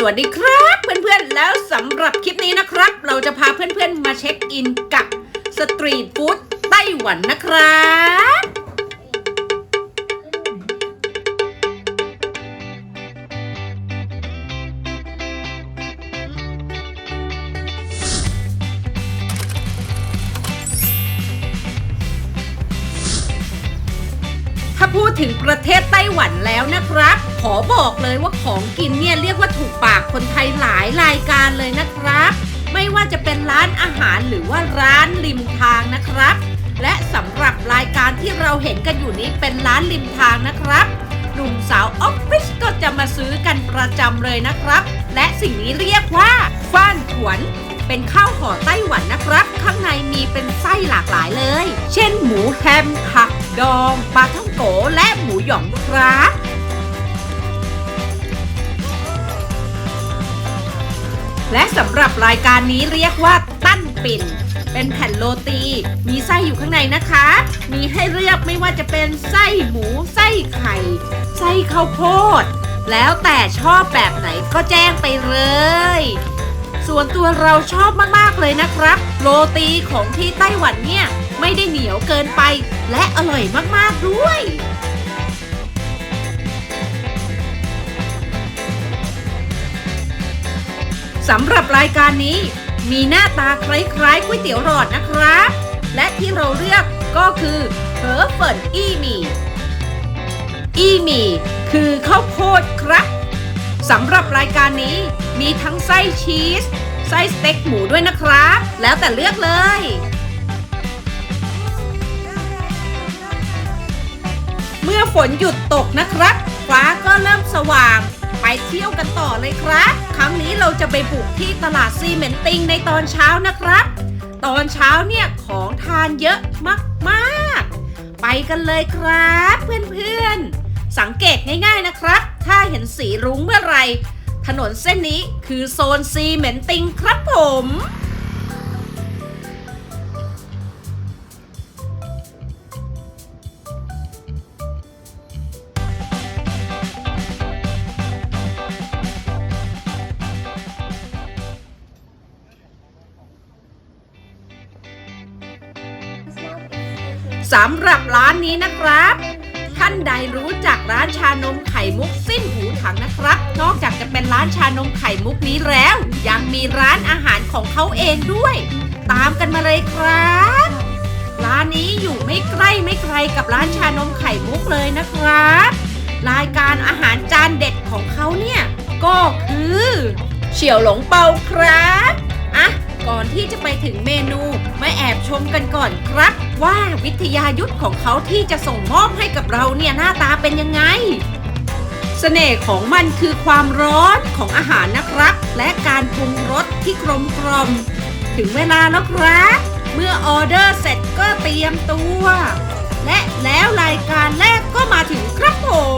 สวัสดีครับเพื่อนๆ แล้วสำหรับคลิปนี้นะครับ เราจะพาเพื่อนๆมาเช็คอินกับสตรีทฟู้ดไต้หวันนะครับ พูดถึงประเทศไต้หวันแล้วนะครับ ขอบอกเลยว่าของกินเนี่ยเรียกว่าถูกปากคนไทยหลายรายการเลยนะครับ ไม่ว่าจะเป็นร้านอาหารหรือว่าร้านริมทางนะครับ และสำหรับรายการที่เราเห็นกันอยู่นี้เป็นร้านริมทางนะครับหนุ่มสาวออฟฟิศก็จะมาซื้อกันประจำเลยนะครับ และสิ่งนี้เรียกว่าฟ้านถวนเป็นข้าวห่อไต้หวันนะครับ ข้างในมีเป็นไส้หลากหลายเลย เช่นหมูแฮมผัก ดองปลาท่องโกและหมูหยองครับและสำหรับรายการนี้เรียกว่าตั้นปิ่น เป็นแผ่นโรตี มีไส้อยู่ข้างในนะคะ มีให้เลือกไม่ว่าจะเป็นไส้หมูไส้ไข่ ไส้ข้าวโพด แล้วแต่ชอบแบบไหนก็แจ้งไปเลย ส่วนตัวเราชอบมาก ๆ เลยนะครับ โรตีของที่ไต้หวันเนี่ย ไม่ได้เหนียวเกินไป และอร่อยมากๆด้วย สำหรับรายการนี้ มีหน้าตาคล้ายๆก๋วยเตี๋ยวหลอดนะครับ และที่เราเลือกก็คือเฮอเฟินอี้หมี่อี้หมี่คือข้าวโพดครับสำหรับรายการนี้มีทั้งไส้ชีส ไส้สเต็กหมูด้วยนะครับ แล้วแต่เลือกเลย เมื่อฝนหยุดตกนะครับ ฟ้าก็เริ่มสว่าง ไปเที่ยวกันต่อเลยครับ ครั้งนี้เราจะไปบุกที่ตลาดซีเมนติงในตอนเช้านะครับ ตอนเช้าเนี่ยของทานเยอะมากๆ ไปกันเลยครับเพื่อนๆ สังเกตง่ายๆนะครับ ถ้าเห็นสีรุ้งเมื่อไหร่ถนนเส้นนี้คือโซนซีเมนติงครับผม สำหรับร้านนี้นะครับ ท่านใดรู้จักร้านชานมไข่มุกสิ้นหูถังนะครับ นอกจากจะเป็นร้านชานมไข่มุกนี้แล้ว ยังมีร้านอาหารของเขาเองด้วย ตามกันมาเลยครับ ร้านนี้อยู่ไม่ใกล้ไม่ไกลกับร้านชานมไข่มุกเลยนะครับ รายการอาหารจานเด็ดของเขาเนี่ยก็คือเฉียวหลงเปาครับอะ ก่อนที่จะไปถึงเมนูมาแอบชมกันก่อนครับ ว่าวิทยายุทธของเขาที่จะส่งมอบให้กับเราเนี่ยหน้าตาเป็นยังไงเสน่ห์ของมันคือความร้อนของอาหารนะครับ และการปรุงรสที่กลมกลมถึงเวลาแล้วครับ เมื่อออเดอร์เสร็จก็เตรียมตัว และแล้วรายการแรกก็มาถึงครับผม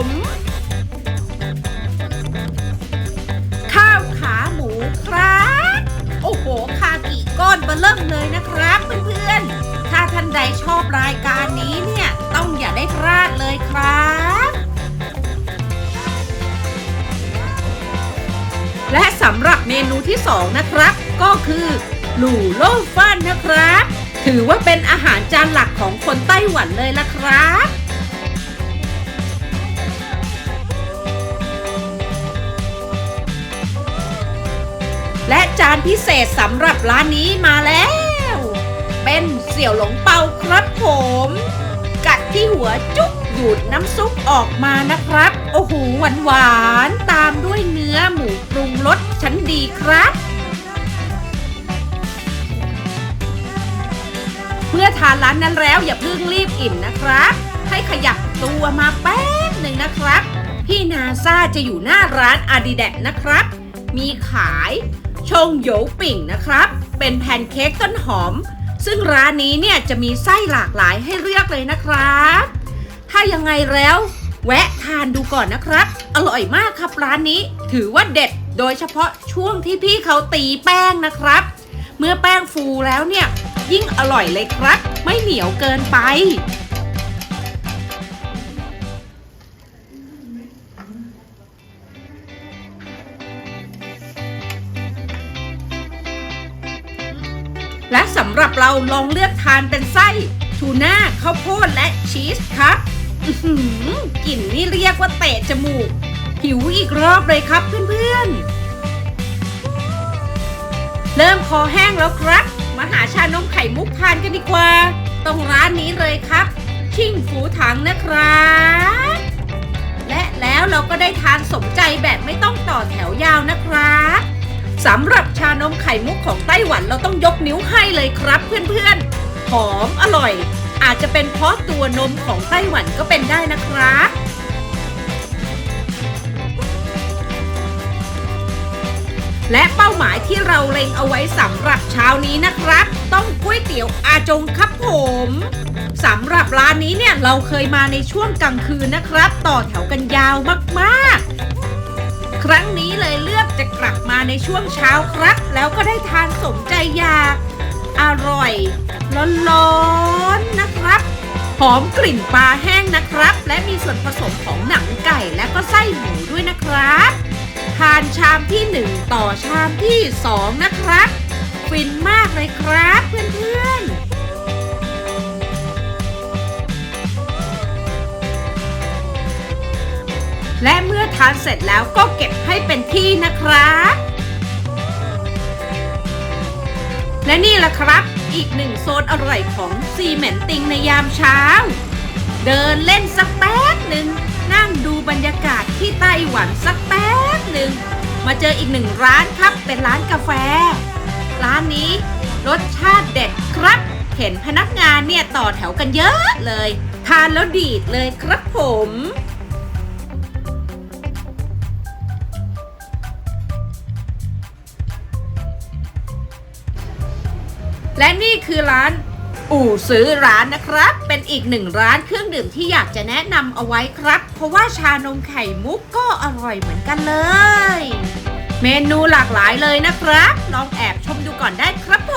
เลยนะครับเพื่อนๆ ถ้าท่านใดชอบรายการนี้เนี่ย ต้องอย่าได้พลาดเลยครับ และสำหรับเมนูที่ 2 นะครับ ก็คือหลู่โล่ฟันนะครับ ถือว่าเป็นอาหารจานหลักของคนไต้หวันเลยละครับและจานพิเศษสำหรับร้านนี้มาแล้ว เป็นเสี่ยวหลงเปาครับผม กัดที่หัวจุ๊บดูดน้ำซุปออกมานะครับ โอ้โหหวานหวานตามด้วยเนื้อหมูปรุงรสชั้นดีครับ เมื่อทานร้านนั้นแล้วอย่าเพิ่งรีบอิ่มนะครับ ให้ขยับตัวมาแป๊บหนึ่งนะครับ พี่นาซาจะอยู่หน้าร้านอาดิแดนะครับ มีขายชงโยปิ่งนะครับ เป็นแพนเค้กต้นหอม ซึ่งร้านนี้เนี่ยจะมีไส้หลากหลายให้เลือกเลยนะครับ ถ้ายังไงแล้ว แวะทานดูก่อนนะครับ อร่อยมากครับร้านนี้ ถือว่าเด็ดโดยเฉพาะช่วงที่พี่เขาตีแป้งนะครับ เมื่อแป้งฟูแล้วเนี่ย ยิ่งอร่อยเลยครับ ไม่เหนียวเกินไป และสำหรับเราลองเลือกทานเป็นไส้ ทูน่าข้าวโพดและชีสครับหือกลิ่นนี่เรียกว่าเตะจมูก หิวอีกรอบเลยครับเพื่อนๆ เริ่มคอแห้งแล้วครับ มาหาชานมไข่มุกทานกันดีกว่าต้องร้านนี้เลยครับ ชิ่งฝูถังนะครับและแล้วเราก็ได้ทานสมใจแบบไม่ต้องต่อแถวยาวนะครับ สำหรับชานมไข่มุกของไต้หวันเราต้องยกนิ้วให้เลยครับเพื่อนๆ หอมอร่อย อาจจะเป็นเพราะตัวนมของไต้หวันก็เป็นได้นะครับและเป้าหมายที่เราเล็งเอาไว้สำหรับเช้านี้นะครับ ต้องก๋วยเตี๋ยวอาจงครับผมสำหรับร้านนี้เนี่ยเราเคยมาในช่วงกลางคืนนะครับ ต่อแถวกันยาวมากๆ ครั้งนี้เลยเลือกจะกลับมาในช่วงเช้าครับ แล้วก็ได้ทานสมใจอยาก อร่อย ร้อนๆนนะครับ หอมกลิ่นปลาแห้งนะครับ และมีส่วนผสมของหนังไก่และก็ไส้หมูด้วยนะครับ ทานชามที่ 1 ต่อชามที่ 2 นะครับ ฟินมากเลยครับเพื่อนๆ และเมื่อทานเสร็จแล้วก็เก็บให้เป็นที่นะครับ และนี่แหละครับ อีกหนึ่งโซนอร่อยของซีเหมนติงในยามเช้า เดินเล่นสักแป๊บหนึ่งนั่งดูบรรยากาศที่ไต้หวันสักแป๊บหนึ่งมาเจออีกหนึ่งร้านครับ เป็นร้านกาแฟ ร้านนี้รสชาติเด็ดครับ เห็นพนักงานเนี่ยต่อแถวกันเยอะเลย ทานแล้วดีดเลยครับผม และนี่คือร้านอู่ซื้อร้านนะครับ เป็นอีกหนึ่งร้านเครื่องดื่มที่อยากจะแนะนำเอาไว้ครับ เพราะว่าชานมไข่มุกก็อร่อยเหมือนกันเลย เมนูหลากหลายเลยนะครับ ลองแอบชมดูก่อนได้ครับผ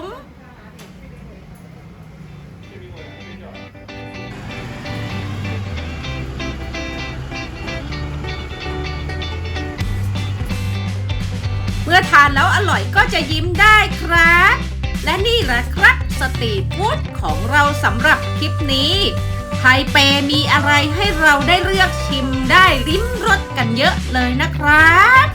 ม เมื่อทานแล้วอร่อยก็จะยิ้มได้ครับ และนี่แหละครับสตรีทฟู้ดของเราสำหรับคลิปนี้ไทเปมีอะไรให้เราได้เลือกชิมได้ริมรสกันเยอะเลยนะครับ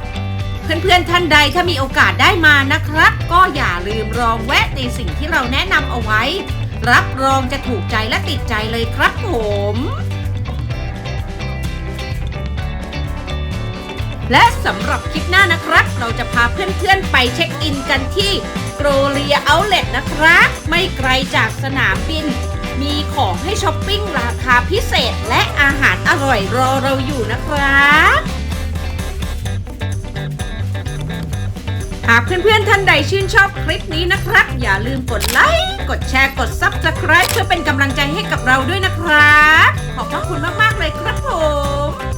เพื่อนๆท่านใดถ้ามีโอกาสได้มานะครับ ก็อย่าลืมลองแวะในสิ่งที่เราแนะนำเอาไว้ รับรองจะถูกใจและติดใจเลยครับผมและสำหรับคลิปหน้านะครับ เราจะพาเพื่อนๆไปเช็คอินกันที่ รเลียเอาเล็ตนะครับ ไม่ไกลจากสนามบิน มีของให้ช้อปปิ้งราคาพิเศษและอาหารอร่อยรอเราอยู่นะครับหากเพื่อนๆท่านใดชื่นชอบคลิปนี้นะครับ อย่าลืมกดไลค์ กดแชร์กด Subscribe เพื่อเป็นกำลังใจให้กับเราด้วยนะครับ ขอบพระคุณมากๆเลยครับผม